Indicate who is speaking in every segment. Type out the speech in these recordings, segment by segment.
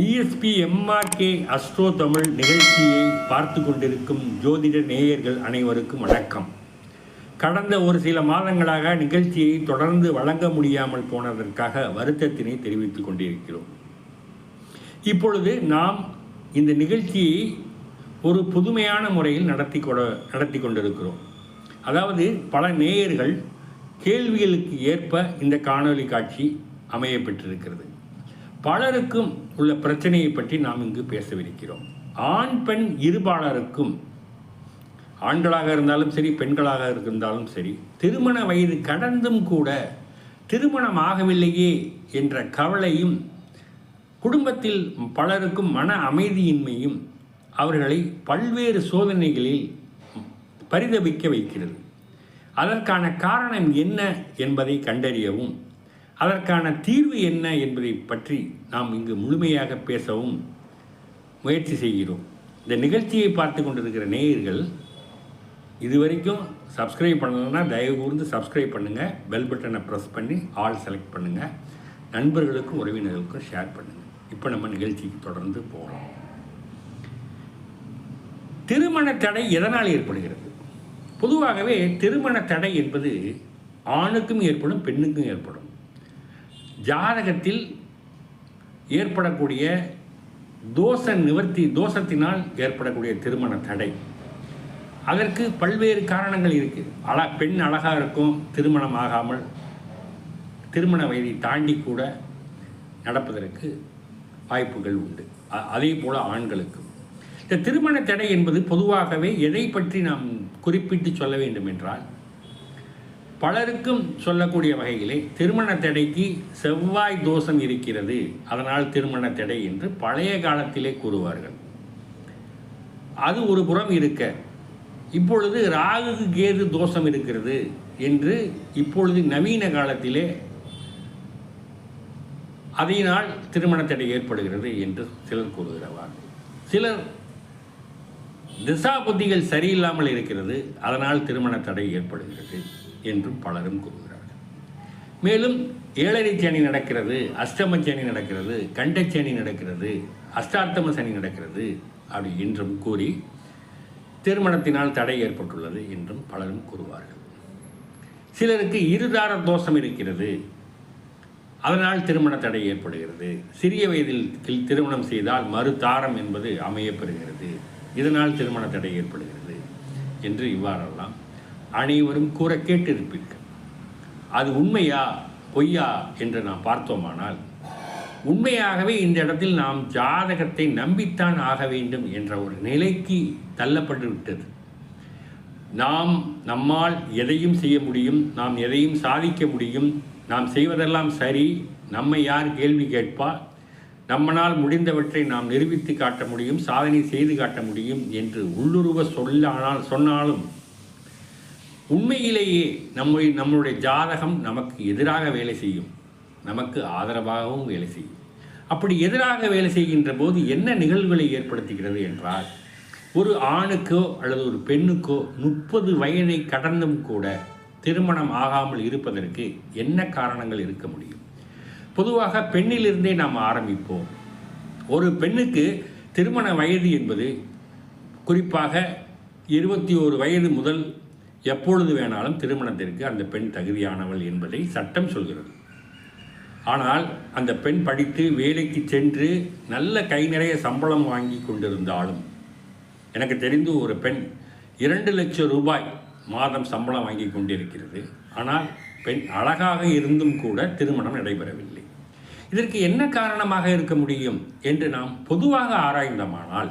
Speaker 1: ESP MRK astro Tamil நிகழ்ச்சியை பார்த்து கொண்டிருக்கும் ஜோதிட நேயர்கள் அனைவருக்கும் வணக்கம். கடந்த ஒரு சில மாதங்களாக நிகழ்ச்சியை தொடர்ந்து வழங்க முடியாமல் போனதற்காக வருத்தத்தினை தெரிவித்துக் கொண்டிருக்கிறோம். இப்பொழுது நாம் இந்த நிகழ்ச்சியை ஒரு புதுமையான முறையில் நடத்தி கொட நடத்தி கொண்டிருக்கிறோம். அதாவது பல நேயர்கள் கேள்விகளுக்கு ஏற்ப இந்த காணொலி காட்சி அமையப்பெற்றிருக்கிறது பலருக்கும் உள்ள பிரச்சனையை பற்றி நாம் இங்கு பேசவிருக்கிறோம். ஆண் பெண் இருபாலருக்கும் ஆண்களாக இருந்தாலும் சரி பெண்களாக இருந்தாலும் சரி திருமண வயது கடந்தும் கூட திருமணம் ஆகவில்லையே என்ற கவலையும் குடும்பத்தில் பலருக்கும் மன அமைதியின்மையும் அவர்களை பல்வேறு சோதனைகளில் பரிதவிக்க வைக்கிறது. அதற்கான காரணம் என்ன என்பதை கண்டறியவும் அதற்கான தீர்வு என்ன என்பதை பற்றி நாம் இங்கு முழுமையாக பேசவும் முயற்சி செய்கிறோம். இந்த நிகழ்ச்சியை பார்த்து கொண்டிருக்கிற நேயர்கள் இதுவரைக்கும் சப்ஸ்கிரைப் பண்ணலைன்னா தயவு கூர்ந்து சப்ஸ்கிரைப் பண்ணுங்கள் பெல் பட்டனை ப்ரெஸ் பண்ணி ஆல் செலக்ட் பண்ணுங்கள் நண்பர்களுக்கும் உறவினர்களுக்கும் ஷேர் பண்ணுங்கள் இப்போ நம்ம நிகழ்ச்சிக்கு தொடர்ந்து போகிறோம் திருமண தடை எதனால் ஏற்படுகிறது? பொதுவாகவே திருமண தடை என்பது ஆணுக்கும் ஏற்படும் பெண்ணுக்கும் ஏற்படும். ஜாதகத்தில் ஏற்படக்கூடிய தோஷ நிவர்த்தி தோஷத்தினால் ஏற்படக்கூடிய திருமண தடை. அதற்கு பல்வேறு காரணங்கள் இருக்குது அழ பெண் அழகாக இருக்கும் திருமணம் ஆகாமல் திருமண வயதை தாண்டி கூட நடப்பதற்கு வாய்ப்புகள் உண்டு. அதே போல் ஆண்களுக்கும். இந்த திருமண தடை என்பது பொதுவாகவே எதை பற்றி நாம் குறிப்பிட்டு சொல்ல வேண்டும் என்றால் பலருக்கும் சொல்லக்கூடிய வகையிலே திருமண தடைக்கு செவ்வாய் தோஷம் இருக்கிறது. அதனால் திருமண தடை என்று பழைய காலத்திலே கூறுவார்கள். அது ஒரு புறம் இருக்க இப்பொழுது ராகுக்கு கேது தோஷம் இருக்கிறது என்று இப்பொழுது நவீன காலத்திலே அதனால் திருமண தடை ஏற்படுகிறது என்று சிலர் கூறுகிறவார்கள் சிலர் திசா புத்திகள் சரியில்லாமல் இருக்கிறது அதனால் திருமண தடை ஏற்படுகிறது. என்றும் பலரும் கூறுகிறார்கள். மேலும் ஏழரை சனி நடக்கிறது அஷ்டம சனி நடக்கிறது கண்டச்சனி நடக்கிறது அஷ்டார்த்தம சனி நடக்கிறது அப்படி என்றும் கூறி திருமணத்தினால் தடை ஏற்பட்டுள்ளது என்றும் பலரும் கூறுவார்கள். சிலருக்கு இருதார தோஷம் இருக்கிறது. அதனால் திருமண தடை ஏற்படுகிறது. சிறிய வயதில் திருமணம் செய்தால் மறுதாரம் என்பது அமையப்பெறுகிறது. இதனால் திருமண தடை ஏற்படுகிறது என்று இவ்வாறெல்லாம் அனைவரும் கூற கேட்டிருப்பீர்கள். அது உண்மையா பொய்யா என்று நாம் பார்த்தோமானால் உண்மையாகவே இந்த இடத்தில் நாம் ஜாதகத்தை நம்பித்தான் ஆக வேண்டும் என்ற ஒரு நிலைக்கு தள்ளப்பட்டு விட்டது நாம் நம்மால் எதையும் செய்ய முடியும் நாம் எதையும் சாதிக்க முடியும் நாம் செய்வதெல்லாம் சரி நம்மை யார் கேள்வி கேட்பா நம்மனால் முடிந்தவற்றை நாம் நிரூபித்து காட்ட முடியும் சாதனை செய்து காட்ட முடியும் என்று உள்ளுருவ சொல்லானால் சொன்னாலும் உண்மையிலேயே நம்முடைய நம்மளுடைய ஜாதகம் நமக்கு எதிராக வேலை செய்யும். நமக்கு ஆதரவாகவும் வேலை செய்யும். அப்படி எதிராக வேலை செய்கின்ற போது என்ன நிகழ்வுகளை ஏற்படுத்துகிறது என்றால் ஒரு ஆணுக்கோ அல்லது ஒரு பெண்ணுக்கோ முப்பது வயதை கடந்தும் கூட திருமணம் ஆகாமல் இருப்பதற்கு என்ன காரணங்கள் இருக்க முடியும்? பொதுவாக பெண்ணிலிருந்தே நாம் ஆரம்பிப்போம். ஒரு பெண்ணுக்கு திருமண வயது என்பது குறிப்பாக இருபத்தி ஓரு வயது முதல் எப்பொழுது வேணாலும் திருமணத்திற்கு அந்த பெண் தகுதியானவள் என்பதை சட்டம் சொல்கிறது. ஆனால் அந்த பெண் படித்து வேலைக்கு சென்று நல்ல கை நிறைய சம்பளம் வாங்கி கொண்டிருந்தாலும் எனக்கு தெரிந்து ஒரு பெண் இரண்டு லட்சம் ரூபாய் மாதம் சம்பளம் வாங்கி கொண்டிருக்கிறது. ஆனால் பெண் அழகாக இருந்தும் கூட திருமணம் நடைபெறவில்லை. இதற்கு என்ன காரணமாக இருக்க முடியும் என்று நாம் பொதுவாக ஆராய்ந்தோமானால்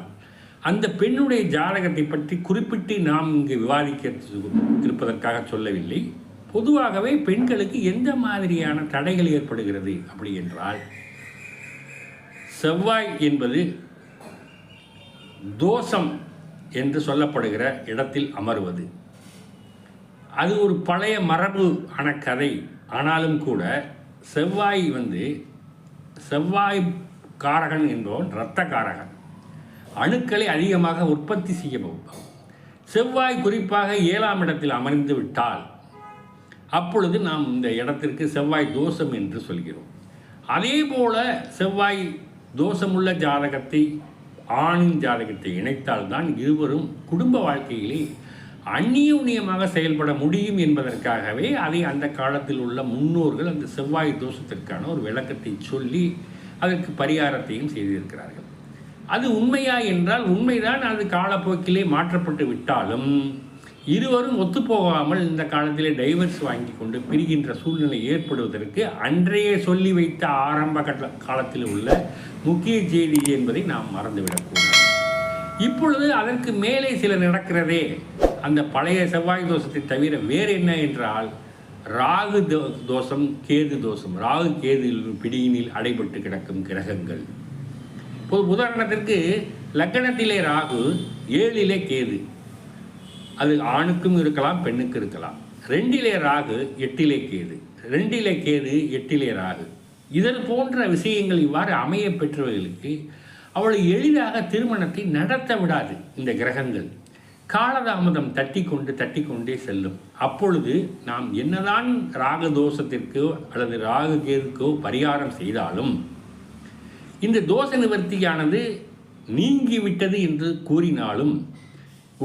Speaker 1: அந்த பெண்ணுடைய ஜாதகத்தை பற்றி குறிப்பிட்டு நாம் இங்கு விவாதிக்க இருப்பதற்காக சொல்லவில்லை. பொதுவாகவே பெண்களுக்கு எந்த மாதிரியான தடைகள் ஏற்படுகிறது அப்படி என்றால் செவ்வாய் என்பது தோஷம் என்று சொல்லப்படுகிற இடத்தில் அமர்வது. அது ஒரு பழைய மரபு ஆன கதை. ஆனாலும் கூட செவ்வாய் வந்து செவ்வாய் காரகன் என்பவன் இரத்த காரகன் அணுக்களை அதிகமாக உற்பத்தி செய்ய வைப்பவன். செவ்வாய் குறிப்பாக ஏழாம் இடத்தில் அமர்ந்து விட்டால் அப்பொழுது நாம் இந்த இடத்திற்கு செவ்வாய் தோஷம் என்று சொல்கிறோம் அதே போல செவ்வாய் தோஷமுள்ள ஜாதகத்தை ஆணின் ஜாதகத்தை இணைத்தால்தான் இருவரும் குடும்ப வாழ்க்கையிலே அந்நியுன்னியமாக செயல்பட முடியும் என்பதற்காகவே அதை அந்த காலத்தில் உள்ள முன்னோர்கள் அந்த செவ்வாய் தோஷத்திற்கான ஒரு விளக்கத்தை சொல்லி அதற்கு பரிகாரத்தையும் செய்திருக்கிறார்கள் அது உண்மையா என்றால் உண்மைதான் அது காலப்போக்கிலே மாற்றப்பட்டு விட்டாலும் இருவரும் ஒத்துப்போகாமல் இந்த காலத்திலே டைவர்ஸ் வாங்கி கொண்டு பிரிகின்ற சூழ்நிலை ஏற்படுவதற்கு அன்றையே சொல்லி வைத்த ஆரம்ப கட்ட காலத்தில் உள்ள முக்கிய செய்தி என்பதை நாம் மறந்துவிடக்கூடாது இப்பொழுது அதற்கு மேலே சில நடக்கிறதே அந்த பழைய செவ்வாய் தோஷத்தை தவிர வேறு என்ன என்றால் ராகு தோ- தோஷம் கேது தோஷம். ராகு கேது பிடியினில் அடைபட்டு கிடக்கும் கிரகங்கள். உதாரணத்திற்கு லக்கணத்திலே ராகு ஏழிலே கேது. அது ஆணுக்கும் இருக்கலாம் பெண்ணுக்கும் இருக்கலாம். ரெண்டிலே ராகு எட்டிலே கேது. ரெண்டிலே கேது எட்டிலே ராகு. இதன் போன்ற விஷயங்கள் இவ்வாறு அமைய பெற்றவர்களுக்கு அவளை எளிதாக திருமணத்தை நடத்த விடாது இந்த கிரகங்கள். காலதாமதம் தட்டி கொண்டு தட்டி கொண்டே செல்லும். அப்பொழுது நாம் என்னதான் ராகு தோஷத்திற்கோ அல்லது ராகு கேதுக்கோ பரிகாரம் செய்தாலும் இந்த தோஷ நிவர்த்தியானது நீங்கிவிட்டது என்று கூறினாலும்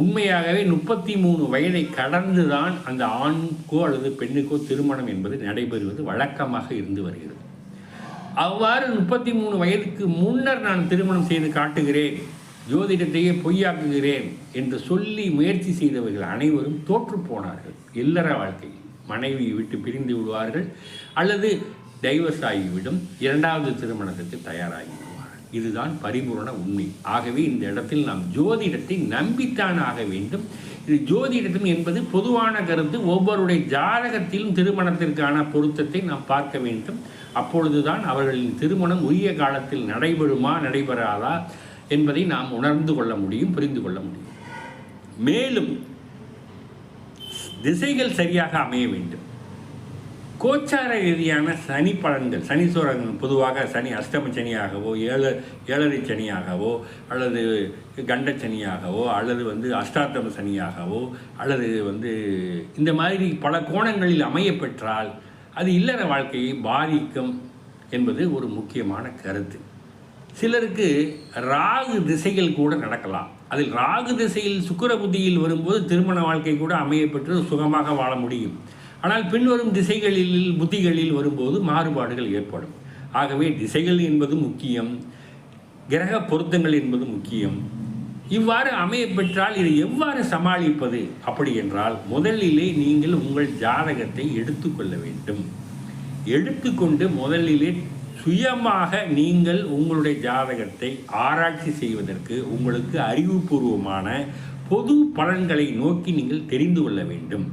Speaker 1: உண்மையாகவே முப்பத்தி மூணு வயதை கடந்துதான் அந்த ஆணுக்கோ அல்லது பெண்ணுக்கோ திருமணம் என்பது நடைபெறுவது வழக்கமாக இருந்து வருகிறது. அவ்வாறு முப்பத்தி மூணு வயதுக்கு முன்னர் நான் திருமணம் செய்து காட்டுகிறேன் ஜோதிடத்தையே பொய்யாக்குகிறேன் என்று சொல்லி முயற்சி செய்தவர்கள் அனைவரும் தோற்று போனார்கள். இல்லற வாழ்க்கையில் மனைவியை விட்டு பிரிந்து விடுவார்கள் அல்லது டைவர்ஸ் ஆகிவிடும் இரண்டாவது திருமணத்துக்கு தயாராகி இதுதான் பரிபூரண உண்மை. ஆகவே இந்த இடத்தில் நாம் ஜோதிடத்தை நம்பித்தான் ஆக வேண்டும். இது ஜோதிடம் என்பது பொதுவான கருத்து. ஒவ்வொருடைய ஜாதகத்திலும் திருமணத்திற்கான பொருத்தத்தை நாம் பார்க்க வேண்டும். அப்பொழுதுதான் அவர்களின் திருமணம் உரிய காலத்தில் நடைபெறுமா நடைபெறாதா என்பதை நாம் உணர்ந்து கொள்ள முடியும் புரிந்து கொள்ள முடியும். மேலும் திசைகள் சரியாக அமைய வேண்டும். கோச்சார ரீதியான சனி பலன்கள் சனீஸ்வரன் பொதுவாக சனி அஷ்டம சனியாகவோ ஏழு ஏழரை சனியாகவோ அல்லது கண்ட சனியாகவோ அல்லது வந்து அஷ்டாத்தம சனியாகவோ அல்லது வந்து இந்த மாதிரி பல கோணங்களில் அமைய பெற்றால் அது இல்லற வாழ்க்கையை பாதிக்கும் என்பது ஒரு முக்கியமான கருத்து. சிலருக்கு ராகு திசைகள் கூட நடக்கலாம். அதில் ராகு திசையில் சுக்கர புத்தியில் வரும்போது திருமண வாழ்க்கை கூட அமையப்பெற்று சுகமாக வாழ முடியும். ஆனால் பின்வரும் திசைகளில் புத்திகளில் வரும்போது மாறுபாடுகள் ஏற்படும். ஆகவே திசைகள் என்பது முக்கியம் கிரக பொருத்தங்கள் என்பது முக்கியம். இவ்வாறு அமைய பெற்றால் இதை எவ்வாறு சமாளிப்பது? அப்படி என்றால் முதலிலே நீங்கள் உங்கள் ஜாதகத்தை எடுத்துக்கொள்ள வேண்டும். எடுத்துக்கொண்டு முதலிலே சுயமாக நீங்கள் உங்களுடைய ஜாதகத்தை ஆராய்ச்சி செய்வதற்கு உங்களுக்கு அறிவுபூர்வமான பொது பலன்களை நோக்கி நீங்கள் தெரிந்து கொள்ள வேண்டும்.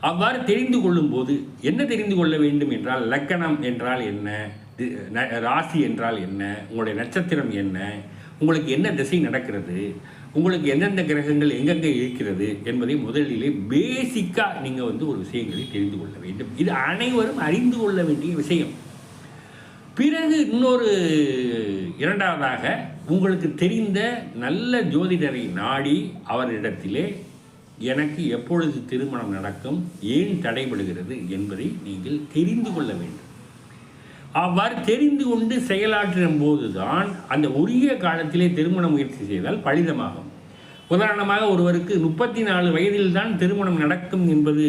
Speaker 1: அவ்வாறு தெரிந்து கொள்ளும்போது என்ன தெரிந்து கொள்ள வேண்டும் என்றால் லக்கணம் என்றால் என்ன? ராசி என்றால் என்ன? உங்களுடைய நட்சத்திரம் என்ன? உங்களுக்கு என்ன திசை நடக்கிறது? உங்களுக்கு எந்தெந்த கிரகங்கள் எங்கெங்கே இருக்கிறது என்பதை முதலிலே பேசிக்காக நீங்கள் வந்து ஒரு விஷயங்களை தெரிந்து கொள்ள வேண்டும். இது அனைவரும் அறிந்து கொள்ள வேண்டிய விஷயம். பிறகு இன்னொரு இரண்டாவதாக உங்களுக்கு தெரிந்த நல்ல ஜோதிடரை நாடி அவரிடத்திலே எனக்கு எப்பொழுது திருமணம் நடக்கும்? ஏன் தடைபடுகிறது என்பதை நீங்கள் தெரிந்து கொள்ள வேண்டும். அவ்வாறு தெரிந்து கொண்டு செயலாற்றும் போதுதான் அந்த உரிய காலத்திலே திருமண முயற்சி செய்தால் பலிதமாகும். உதாரணமாக ஒருவருக்கு முப்பத்தி நாலு வயதில்தான் திருமணம் நடக்கும் என்பது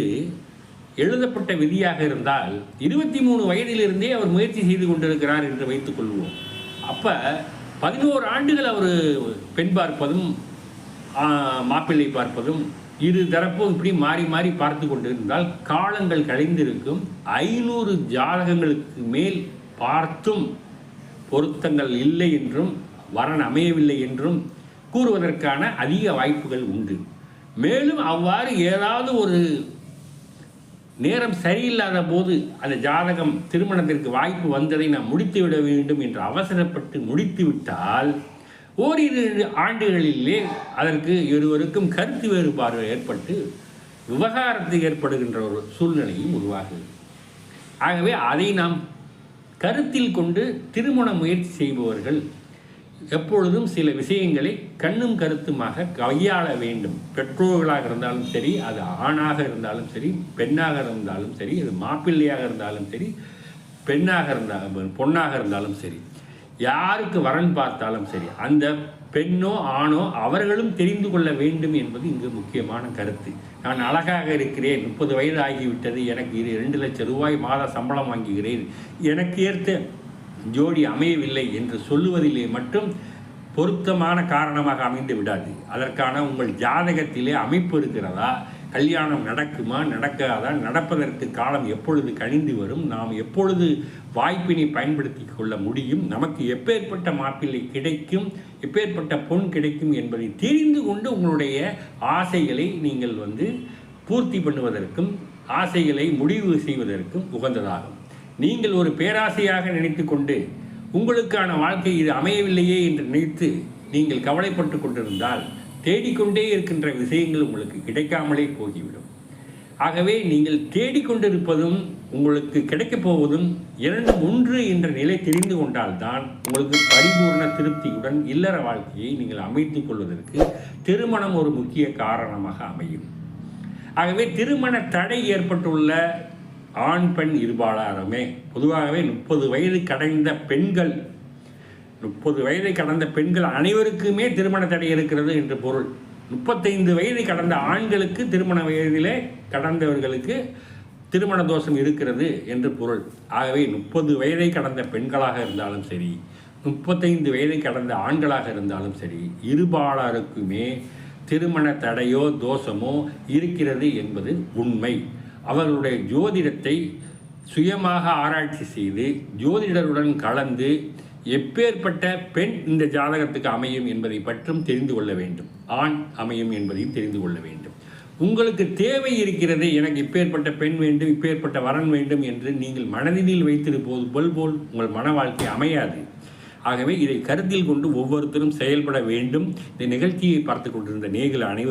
Speaker 1: எழுதப்பட்ட விதியாக இருந்தால் இருபத்தி மூணு வயதிலிருந்தே அவர் முயற்சி செய்து கொண்டிருக்கிறார் என்று வைத்துக் கொள்வோம். அப்போ பதினோரு ஆண்டுகள் அவர் பெண் பார்ப்பதும் மாப்பிள்ளை பார்ப்பதும் இரு தரப்பும் இப்படி மாறி மாறி பார்த்து கொண்டிருந்தால் காலங்கள் கழிந்திருக்கும். ஐநூறு ஜாதகங்களுக்கு மேல் பார்த்தும் பொருத்தங்கள் இல்லை என்றும் வரன் அமையவில்லை என்றும் கூறுவதற்கான அதிக வாய்ப்புகள் உண்டு. மேலும் அவ்வாறு ஏதாவது ஒரு நேரம் சரியில்லாத போது அந்த ஜாதகம் திருமணத்திற்கு வாய்ப்பு வந்ததை நாம் முடித்து விட வேண்டும் என்று அவசரப்பட்டு முடித்து விட்டால் ஓரிரு ஆண்டுகளிலே அதற்கு இருவருக்கும் கருத்து வேறுபாடு ஏற்பட்டு விவகாரத்து ஏற்படுகின்ற ஒரு சூழ்நிலையும் உருவாகுது. ஆகவே அதை நாம் கருத்தில் கொண்டு திருமண முயற்சி செய்பவர்கள் எப்பொழுதும் சில விஷயங்களை கண்ணும் கருத்துமாக கையாள வேண்டும். பெற்றோர்களாக இருந்தாலும் சரி அது ஆணாக இருந்தாலும் சரி பெண்ணாக இருந்தாலும் சரி அது மாப்பிள்ளையாக இருந்தாலும் சரி பெண்ணாக இருந்தாலும் பொண்ணாக இருந்தாலும் சரி. யாருக்கு வரன் பார்த்தாலும் சரி அந்த பெண்ணோ ஆணோ அவர்களும் தெரிந்து கொள்ள வேண்டும் என்பது இங்கு முக்கியமான கருத்து. நான் அழகாக இருக்கிறேன் முப்பது வயது ஆகிவிட்டது எனக்கு இரு இரண்டு லட்சம் ரூபாய் மாத சம்பளம் வாங்குகிறேன் எனக்கு ஏற்ற ஜோடி அமையவில்லை என்று சொல்லுவதிலே மட்டும் பொருத்தமான காரணமாக அமைந்து விடாது. அதற்கான உங்கள் ஜாதகத்திலே அமைப்பு இருக்கிறதா? கல்யாணம் நடக்குமா நடக்காதா நடப்பதற்கு காலம் எப்பொழுது கழிந்து வரும் நாம் எப்பொழுது வாய்ப்பினை பயன்படுத்தி கொள்ள முடியும் நமக்கு எப்பேற்பட்ட மாப்பிள்ளை கிடைக்கும் எப்பேற்பட்ட பொன் கிடைக்கும் என்பதை தெரிந்து கொண்டு உங்களுடைய ஆசைகளை நீங்கள் வந்து பூர்த்தி பண்ணுவதற்கும் ஆசைகளை முடிவு செய்வதற்கும் உகந்ததாகும். நீங்கள் ஒரு பேராசையாக நினைத்து கொண்டு உங்களுக்கான வாழ்க்கை இது அமையவில்லையே என்று நினைத்து நீங்கள் கவலைப்பட்டு கொண்டிருந்தால் தேடிக்கொண்டே இருக்கின்ற விஷயங்கள் உங்களுக்கு கிடைக்காமலே போகிவிடும். ஆகவே நீங்கள் தேடிக்கொண்டிருப்பதும் உங்களுக்கு கிடைக்கப் போவதும் இரண்டும் ஒன்று என்ற நிலை தெரிந்து கொண்டால்தான் உங்களுக்கு பரிபூர்ண திருப்தியுடன் இல்லற வாழ்க்கையை நீங்கள் அமைத்துக் கொள்வதற்கு திருமணம் ஒரு முக்கிய காரணமாக அமையும். ஆகவே திருமண தடை ஏற்பட்டுள்ள ஆண் பெண் இருபாலாருமே பொதுவாகவே முப்பது வயது கடைந்த பெண்கள் முப்பது வயதை கடந்த பெண்கள் அனைவருக்குமே திருமண தடை இருக்கிறது என்று பொருள். முப்பத்தைந்து வயதை கடந்த ஆண்களுக்கு திருமண வயதிலே கடந்தவர்களுக்கு திருமண தோஷம் இருக்கிறது என்று பொருள். ஆகவே முப்பது வயதை கடந்த பெண்களாக இருந்தாலும் சரி முப்பத்தைந்து வயதை கடந்த ஆண்களாக இருந்தாலும் சரி இருபாலாருக்குமே திருமண தடையோ தோஷமோ இருக்கிறது என்பது உண்மை. அவர்களுடைய ஜோதிடத்தை சுயமாக ஆராய்ச்சி செய்து ஜோதிடருடன் கலந்து எப்பேற்பட்ட பெண் இந்த ஜாதகத்துக்கு அமையும் என்பதை பற்றும் தெரிந்து கொள்ள வேண்டும். ஆண் அமையும் என்பதையும் தெரிந்து கொள்ள வேண்டும். உங்களுக்கு தேவை இருக்கிறது எனக்கு இப்பேற்பட்ட பெண் வேண்டும் இப்பேற்பட்ட வரன் வேண்டும் என்று நீங்கள் மனதினில் வைத்திருப்பது போல் போல் உங்கள் மன வாழ்க்கை அமையாது. ஆகவே இதை கருத்தில் கொண்டு ஒவ்வொருத்தரும் செயல்பட வேண்டும். இந்த நிகழ்ச்சியை பார்த்து கொண்டிருந்த நேர்கள் அனைவரும்